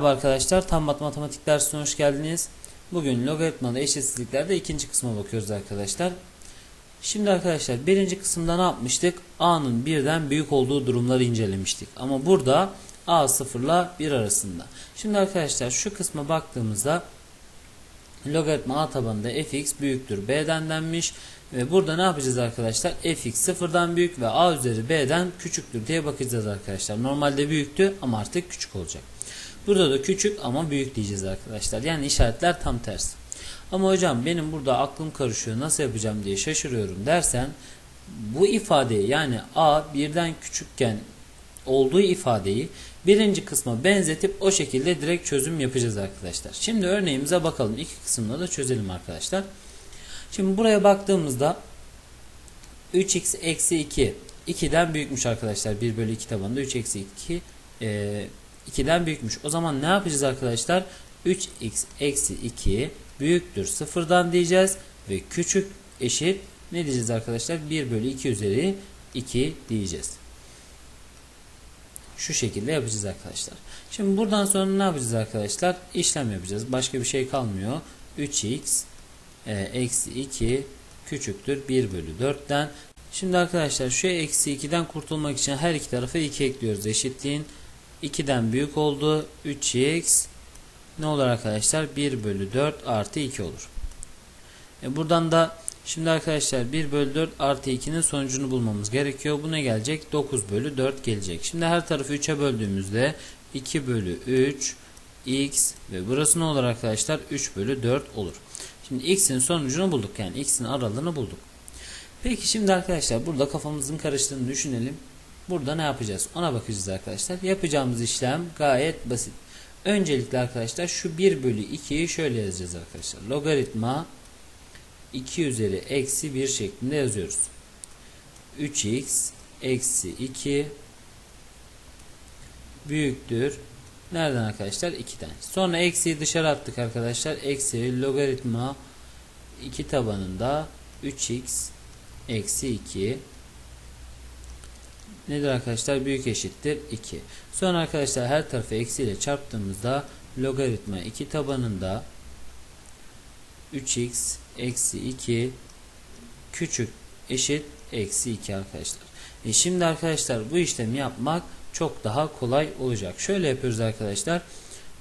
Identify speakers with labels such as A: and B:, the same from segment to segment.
A: Merhaba arkadaşlar, tam matematik dersine hoş geldiniz. Bugün logaritmalı eşitsizliklerde ikinci kısma bakıyoruz arkadaşlar. Şimdi arkadaşlar birinci kısımda ne yapmıştık? A'nın birden büyük olduğu durumları incelemiştik. Ama burada A sıfırla 1 arasında. Şimdi arkadaşlar şu kısma baktığımızda logaritma A tabanında fx büyüktür b'den denmiş. Ve burada ne yapacağız arkadaşlar? fx sıfırdan büyük ve a üzeri b'den küçüktür diye bakacağız arkadaşlar. Normalde büyüktü ama artık küçük olacak. Burada da küçük ama büyük diyeceğiz arkadaşlar. Yani işaretler tam tersi. Ama hocam benim burada aklım karışıyor nasıl yapacağım diye şaşırıyorum dersen bu ifadeyi yani a birden küçükken olduğu ifadeyi birinci kısma benzetip o şekilde direkt çözüm yapacağız arkadaşlar. Şimdi örneğimize bakalım. İki kısımda da çözelim arkadaşlar. Şimdi buraya baktığımızda 3x eksi 2 2'den büyükmüş arkadaşlar. 1 bölü 2 tabanında 3 eksi 2 e, 2'den büyükmüş. O zaman ne yapacağız arkadaşlar? 3x eksi 2 büyüktür sıfırdan diyeceğiz. Ve küçük eşit ne diyeceğiz arkadaşlar? 1 bölü 2 üzeri 2 diyeceğiz. Şu şekilde yapacağız arkadaşlar. Şimdi buradan sonra ne yapacağız arkadaşlar? İşlem yapacağız. Başka bir şey kalmıyor. 3x e, eksi 2 küçüktür 1 bölü 4'ten. Şimdi arkadaşlar şu eksi 2'den kurtulmak için her iki tarafa 2 ekliyoruz. Eşitliğin 2'den büyük oldu. 3x ne olur arkadaşlar? 1 bölü 4 artı 2 olur. E buradan da şimdi arkadaşlar 1 bölü 4 artı 2'nin sonucunu bulmamız gerekiyor. Bu ne gelecek? 9 bölü 4 gelecek. Şimdi her tarafı 3'e böldüğümüzde 2 bölü 3 x ve burası ne olur arkadaşlar? 3 bölü 4 olur. Şimdi x'in sonucunu bulduk. Yani x'in aralığını bulduk. Peki şimdi arkadaşlar burada kafamızın karıştığını düşünelim. Burada ne yapacağız? Ona bakacağız arkadaşlar. Yapacağımız işlem gayet basit. Öncelikle arkadaşlar şu 1 bölü 2'yi şöyle yazacağız arkadaşlar. Logaritma 2 üzeri eksi 1 şeklinde yazıyoruz. 3x eksi 2 büyüktür. Nereden arkadaşlar? 2'den. Sonra eksiyi dışarı attık arkadaşlar. Eksi logaritma 2 tabanında 3x eksi 2 nedir arkadaşlar? Büyük eşittir 2. Sonra arkadaşlar her tarafı eksi ile çarptığımızda logaritma 2 tabanında 3x eksi 2 küçük eşit eksi 2 arkadaşlar. E şimdi arkadaşlar bu işlemi yapmak çok daha kolay olacak. Şöyle yapıyoruz arkadaşlar.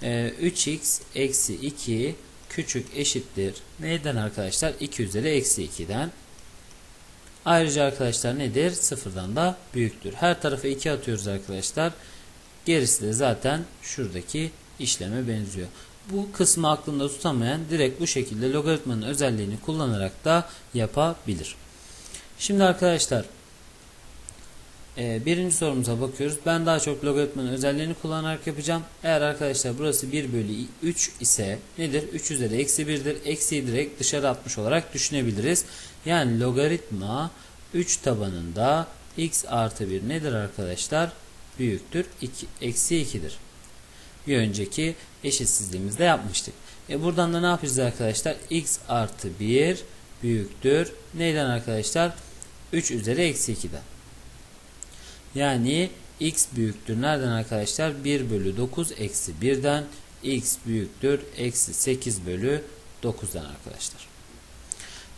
A: E, 3x eksi 2 küçük eşittir. Neyden arkadaşlar? 2 üzeri eksi 2'den. Ayrıca arkadaşlar nedir? Sıfırdan da büyüktür. Her tarafa 2 atıyoruz arkadaşlar. Gerisi de zaten şuradaki işleme benziyor. Bu kısmı aklında tutamayan direkt bu şekilde logaritmanın özelliğini kullanarak da yapabilir. Şimdi arkadaşlar e, birinci sorumuza bakıyoruz. Ben daha çok logaritmanın özelliğini kullanarak yapacağım. Eğer arkadaşlar burası 1 bölü 3 ise nedir? 3 üzeri eksi 1'dir. Eksiyi direkt dışarı atmış olarak düşünebiliriz. Yani logaritma 3 tabanında x artı 1 nedir arkadaşlar? Büyüktür. 2, eksi 2'dir. Bir önceki eşitsizliğimizde yapmıştık. E buradan da ne yapacağız arkadaşlar? x artı 1 büyüktür. Neyden arkadaşlar? 3 üzeri eksi 2'den. Yani x büyüktür. Nereden arkadaşlar? 1 bölü 9 eksi 1'den x büyüktür. Eksi 8 bölü 9'dan arkadaşlar.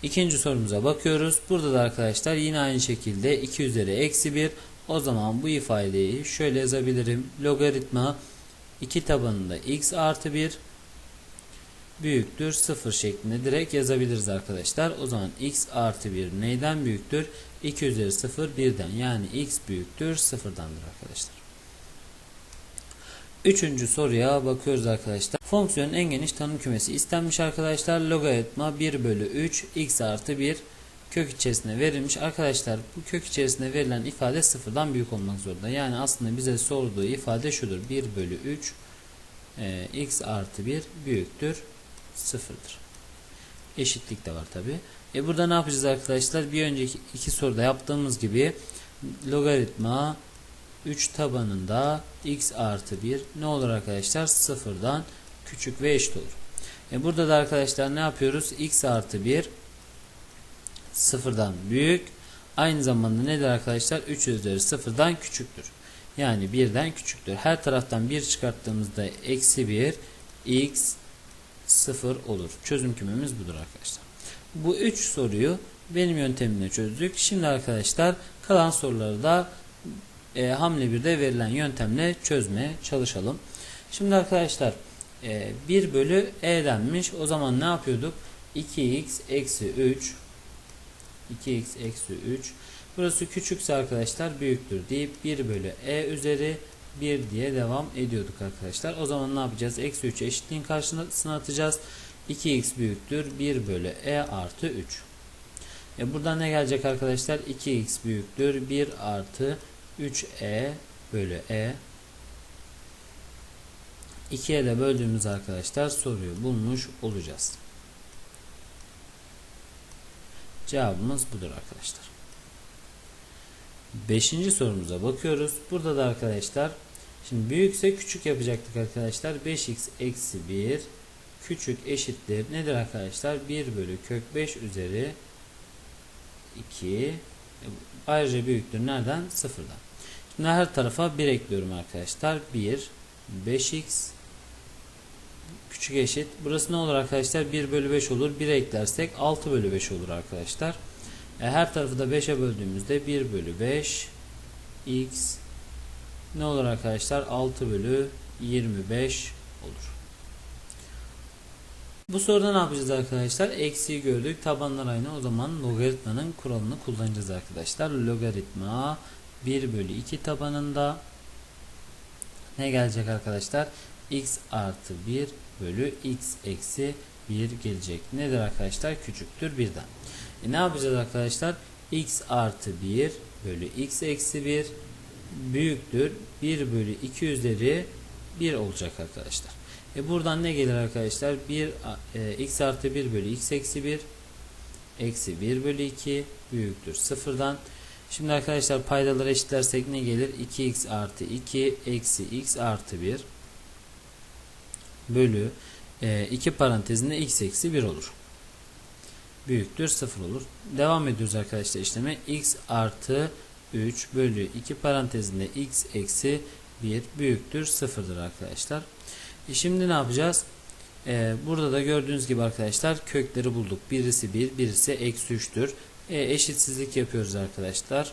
A: İkinci sorumuza bakıyoruz. Burada da arkadaşlar yine aynı şekilde 2 üzeri eksi 1. O zaman bu ifadeyi şöyle yazabilirim. Logaritma 2 tabanında x artı 1 büyüktür 0 şeklinde direkt yazabiliriz arkadaşlar. O zaman x artı 1 neyden büyüktür? 2 üzeri 0 1'den yani x büyüktür 0'dandır arkadaşlar. Üçüncü soruya bakıyoruz arkadaşlar. Fonksiyonun en geniş tanım kümesi istenmiş arkadaşlar. Logaritma 1 bölü 3 x artı 1 kök içerisinde verilmiş. Arkadaşlar bu kök içerisinde verilen ifade sıfırdan büyük olmak zorunda. Yani aslında bize sorduğu ifade şudur. 1 bölü 3 e, x artı 1 büyüktür sıfırdır. Eşitlik de var tabi. E burada ne yapacağız arkadaşlar? Bir önceki iki soruda yaptığımız gibi logaritma 3 tabanında x artı 1 ne olur arkadaşlar? Sıfırdan küçük ve eşit olur. E burada da arkadaşlar ne yapıyoruz? x artı 1 sıfırdan büyük. Aynı zamanda nedir arkadaşlar? 3 üzeri sıfırdan küçüktür. Yani birden küçüktür. Her taraftan 1 çıkarttığımızda eksi 1 x 0 olur. Çözüm kümemiz budur arkadaşlar. Bu 3 soruyu benim yöntemimle çözdük. Şimdi arkadaşlar kalan soruları da e, hamle 1'de verilen yöntemle çözmeye çalışalım. Şimdi arkadaşlar e, 1 bölü e denmiş. O zaman ne yapıyorduk? 2x eksi 3 2x eksi 3 Burası küçükse arkadaşlar büyüktür deyip 1 bölü e üzeri 1 diye devam ediyorduk arkadaşlar. O zaman ne yapacağız? Eksi 3 eşitliğin karşısına atacağız. 2x büyüktür 1 bölü e artı 3. E buradan ne gelecek arkadaşlar? 2x büyüktür 1 artı 3e bölü e 2'ye de böldüğümüz arkadaşlar soruyu bulmuş olacağız. Cevabımız budur arkadaşlar. Beşinci sorumuza bakıyoruz. Burada da arkadaşlar şimdi büyükse küçük yapacaktık arkadaşlar. 5x eksi 1 küçük eşittir. Nedir arkadaşlar? 1 bölü kök 5 üzeri 2 ayrıca büyüktür. Nereden? Sıfırdan. Şimdi her tarafa 1 ekliyorum arkadaşlar. 1 5x küçük eşit. Burası ne olur arkadaşlar? 1 bölü 5 olur. 1 eklersek 6 bölü 5 olur arkadaşlar. E, her tarafı da 5'e böldüğümüzde 1 bölü 5 x ne olur arkadaşlar? 6 bölü 25 olur. Bu soruda ne yapacağız arkadaşlar? Eksiği gördük. Tabanlar aynı. O zaman logaritmanın kuralını kullanacağız arkadaşlar. Logaritma 1 bölü 2 tabanında ne gelecek arkadaşlar? x artı 1 bölü x eksi 1 gelecek. Nedir arkadaşlar? Küçüktür 1'den. E ne yapacağız arkadaşlar? x artı 1 bölü x eksi 1 büyüktür. 1 bölü 2 üzeri 1 olacak arkadaşlar. E buradan ne gelir arkadaşlar? 1 e, x artı 1 bölü x eksi 1 eksi 1 bölü 2 büyüktür sıfırdan. Şimdi arkadaşlar paydaları eşitlersek ne gelir? 2x artı 2 eksi x artı 1 bölü 2 e, parantezinde x eksi 1 olur. Büyüktür 0 olur. Devam ediyoruz arkadaşlar işleme. x artı 3 bölü 2 parantezinde x eksi 1 büyüktür 0'dır arkadaşlar. E şimdi ne yapacağız? Ee, burada da gördüğünüz gibi arkadaşlar kökleri bulduk. Birisi 1, birisi eksi 3'tür. E, eşitsizlik yapıyoruz arkadaşlar.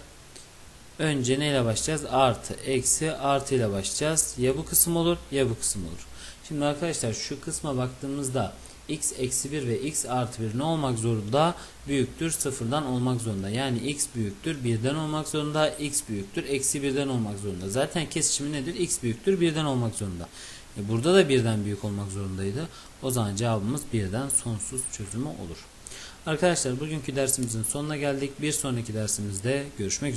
A: Önce neyle başlayacağız? Artı, eksi, artı ile başlayacağız. Ya bu kısım olur ya bu kısım olur. Şimdi arkadaşlar şu kısma baktığımızda x eksi 1 ve x artı 1 ne olmak zorunda? Büyüktür sıfırdan olmak zorunda. Yani x büyüktür birden olmak zorunda. x büyüktür eksi birden olmak zorunda. Zaten kesişimi nedir? x büyüktür birden olmak zorunda. E burada da birden büyük olmak zorundaydı. O zaman cevabımız birden sonsuz çözümü olur. Arkadaşlar bugünkü dersimizin sonuna geldik. Bir sonraki dersimizde görüşmek üzere.